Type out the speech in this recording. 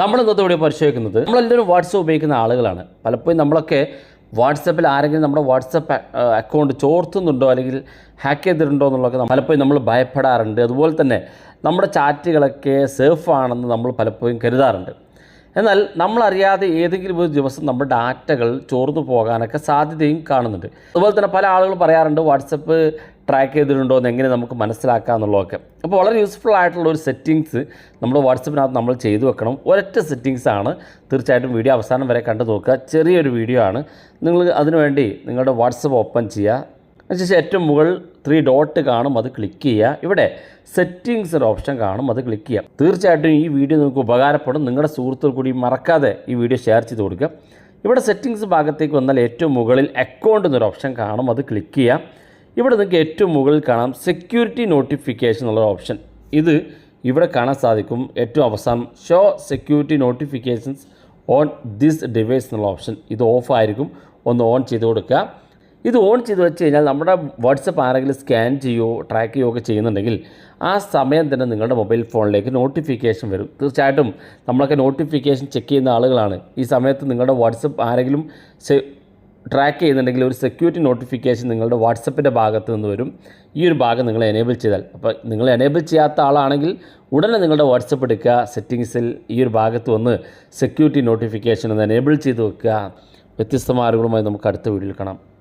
നമ്മൾ ഇന്നത്തെ ഇവിടെ പരിശോധിക്കുന്നത് നമ്മളെല്ലാവരും വാട്സപ്പ് ഉപയോഗിക്കുന്ന ആളുകളാണ്. പലപ്പോഴും നമ്മളൊക്കെ വാട്സപ്പിൽ ആരെങ്കിലും നമ്മുടെ വാട്സപ്പ് അക്കൗണ്ട് ചോർത്തുന്നുണ്ടോ അല്ലെങ്കിൽ ഹാക്ക് ചെയ്തിട്ടുണ്ടോ എന്നുള്ളതൊക്കെ പലപ്പോഴും നമ്മൾ ഭയപ്പെടാറുണ്ട്. അതുപോലെ തന്നെ നമ്മുടെ ചാറ്റുകളൊക്കെ സേഫ് ആണെന്ന് നമ്മൾ പലപ്പോഴും കരുതാറുണ്ട്. എന്നാൽ നമ്മളറിയാതെ ഏതെങ്കിലും ഒരു ദിവസം നമ്മുടെ ഡാറ്റകൾ ചോർന്നു പോകാനൊക്കെ സാധ്യതയും കാണുന്നുണ്ട്. അതുപോലെ തന്നെ പല ആളുകൾ പറയാറുണ്ട് വാട്സപ്പ് ട്രാക്ക് ചെയ്തിട്ടുണ്ടോ എന്ന് എങ്ങനെ നമുക്ക് മനസ്സിലാക്കാം എന്നുള്ളതൊക്കെ അപ്പോൾ വളരെ യൂസ്ഫുൾ ആയിട്ടുള്ള ഒരു സെറ്റിങ്സ് നമ്മൾ വാട്സപ്പിനകത്ത് നമ്മൾ ചെയ്തു വെക്കണം. ഒരൊറ്റ സെറ്റിങ്സ് ആണ്. തീർച്ചയായിട്ടും വീഡിയോ അവസാനം വരെ കണ്ടു നോക്കുക. ചെറിയൊരു വീഡിയോ ആണ്. നിങ്ങൾ അതിനുവേണ്ടി നിങ്ങളുടെ വാട്സപ്പ് ഓപ്പൺ ചെയ്യുക. അതിനുശേഷം ഏറ്റവും മുകളിൽ ത്രീ ഡോട്ട് കാണും അത് ക്ലിക്ക് ചെയ്യുക. ഇവിടെ സെറ്റിങ്സ് ഒരു ഓപ്ഷൻ കാണും അത് ക്ലിക്ക് ചെയ്യുക. തീർച്ചയായിട്ടും ഈ വീഡിയോ നിങ്ങൾക്ക് ഉപകാരപ്പെടും. നിങ്ങളുടെ സുഹൃത്തുക്കൾ കൂടി മറക്കാതെ ഈ വീഡിയോ ഷെയർ ചെയ്ത് കൊടുക്കുക. ഇവിടെ സെറ്റിങ്സ് ഭാഗത്തേക്ക് വന്നാൽ ഏറ്റവും മുകളിൽ അക്കൗണ്ട് എന്നൊരു ഓപ്ഷൻ കാണും അത് ക്ലിക്ക് ചെയ്യാം ഇവിടെ നിങ്ങൾക്ക് ഏറ്റവും മുകളിൽ കാണാം സെക്യൂരിറ്റി നോട്ടിഫിക്കേഷൻ എന്നുള്ള ഓപ്ഷൻ ഇത് ഇവിടെ കാണാൻ സാധിക്കും ഏറ്റവും അവസാനം. Show security notifications on this device എന്നുള്ള ഓപ്ഷൻ ഇത് ഓഫ് ആയിരിക്കും. ഒന്ന് ഓൺ ചെയ്ത് കൊടുക്കുക. ഇത് ഓൺ ചെയ്ത് വെച്ച് കഴിഞ്ഞാൽ നമ്മുടെ വാട്സപ്പ് ആരെങ്കിലും സ്കാൻ ചെയ്യുകയോ ട്രാക്ക് ചെയ്യുകയോ ഒക്കെ ചെയ്യുന്നുണ്ടെങ്കിൽ ആ സമയം തന്നെ നിങ്ങളുടെ മൊബൈൽ ഫോണിലേക്ക് നോട്ടിഫിക്കേഷൻ വരും. തീർച്ചയായിട്ടും നമ്മളൊക്കെ നോട്ടിഫിക്കേഷൻ ചെക്ക് ചെയ്യുന്ന ആളുകളാണ്. ഈ സമയത്ത് നിങ്ങളുടെ വാട്സപ്പ് ആരെങ്കിലും ട്രാക്ക് ചെയ്യുന്നുണ്ടെങ്കിൽ ഒരു സെക്യൂരിറ്റി നോട്ടിഫിക്കേഷൻ നിങ്ങളുടെ വാട്സപ്പിന്റെ ഭാഗത്ത് നിന്ന് വരും. ഈ ഒരു ഭാഗം നിങ്ങൾ എനേബിൾ ചെയ്താൽ. അപ്പോൾ നിങ്ങൾ എനേബിൾ ചെയ്യാത്ത ആളാണെങ്കിൽ ഉടനെ നിങ്ങളുടെ വാട്സപ്പ് എടുക്കുക സെറ്റിങ്സിൽ ഈ ഒരു ഭാഗത്ത് വന്ന് സെക്യൂരിറ്റി നോട്ടിഫിക്കേഷൻ ഒന്ന് എനേബിൾ ചെയ്ത് വെക്കുക. വ്യത്യസ്തമായ അറിവുകളുമായി നമുക്ക് അടുത്ത വീഡിയോയിൽ കാണാം.